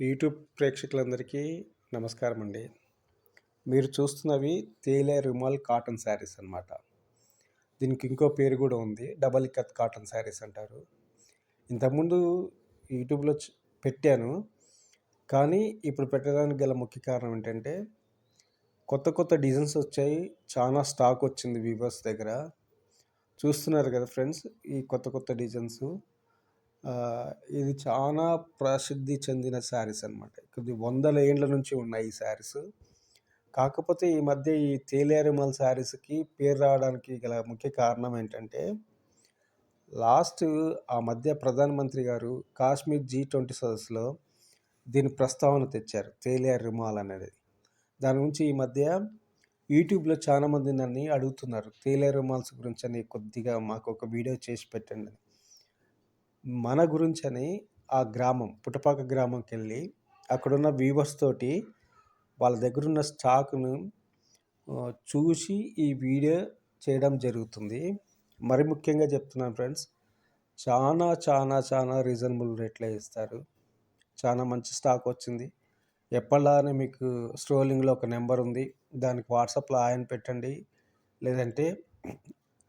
YouTube ప్రేక్షకులందరికీ నమస్కారం అండి మీరు చూస్తున్నవి తేలే రుమాల్ కాటన్ శారీస్ అన్నమాట. దీనికి ఇంకో పేరు కూడా ఉంది డబల్ కత్ కాటన్ శారీస్ అంటారు. ఇంతకుముందు యూట్యూబ్లో పెట్టాను. కానీ ఇప్పుడు పెట్టడానికి గల ముఖ్య కారణం ఏంటంటే కొత్త కొత్త డిజైన్స్ వచ్చాయి చాలా స్టాక్ వచ్చింది వీవర్స్ దగ్గర. చూస్తున్నారు కదా ఫ్రెండ్స్ ఈ కొత్త కొత్త డిజైన్స్. ఇది చాలా ప్రసిద్ధి చెందిన శారీస్ అనమాట కొద్ది వందల ఏండ్ల నుంచి ఉన్నాయి ఈ శారీస్. కాకపోతే ఈ మధ్య ఈ తేలియారిమల్ శారీస్కి పేరు రావడానికి గల ముఖ్య కారణం ఏంటంటే లాస్ట్ ఆ మధ్య ప్రధానమంత్రి గారు కాశ్మీర్ జీ ట్వంటీ సదస్సులో దీని ప్రస్తావన తెచ్చారు తేలియార్ రుమాల్ అనేది. దాని గురించి ఈ మధ్య యూట్యూబ్లో చాలా మంది నన్ను అడుగుతున్నారు తేలియర్ రుమాల్స్ గురించి అని కొద్దిగా మాకు ఒక వీడియో చేసి పెట్టండి అని. మన గురించి అని ఆ గ్రామం పుటపాక గ్రామంకి వెళ్ళి అక్కడున్న వ్యూవర్స్ తోటి వాళ్ళ దగ్గర ఉన్న స్టాక్ను చూసి ఈ వీడియో చేయడం జరుగుతుంది. మరి ముఖ్యంగా చెప్తున్నాను ఫ్రెండ్స్ చాలా చాలా చాలా రీజనబుల్ రేట్లో ఇస్తారు. చాలా మంచి స్టాక్ వచ్చింది. ఎప్పటిలానే మీకు స్ట్రోలింగ్లో ఒక నెంబర్ ఉంది. దానికి వాట్సాప్లో ఆయన పెట్టండి. లేదంటే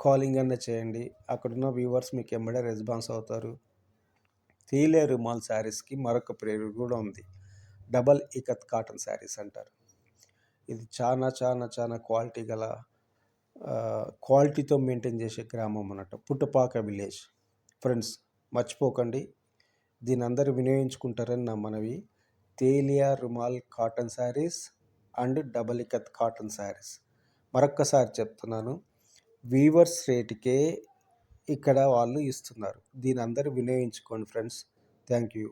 కాలింగ్ అన్న చేయండి. అక్కడున్న వ్యూవర్స్ మీకు ఎమ్మడే రెస్పాన్స్ అవుతారు. తీలే రుమాల్ శారీస్కి మరొక పేరు కూడా ఉంది. డబల్ ఇకత్ కాటన్ శారీస్ అంటారు. ఇది చాలా చాలా చాలా క్వాలిటీ గల క్వాలిటీతో మెయింటైన్ చేసే గ్రామం అన్నట్టు. పుట్టపాక విలేజ్. ఫ్రెండ్స్ మర్చిపోకండి. దీని అందరూ వినియోగించుకుంటారని నా మనవి. Telia Rumal cotton saris and double ikat cotton saris. మరొక్కసారి చెప్తున్నాను. వీవర్స్ రేటుకే ఇక్కడ వాళ్ళు ఇస్తున్నారు. దీని అందరూ వినియోగించుకోండి ఫ్రెండ్స్. Thank you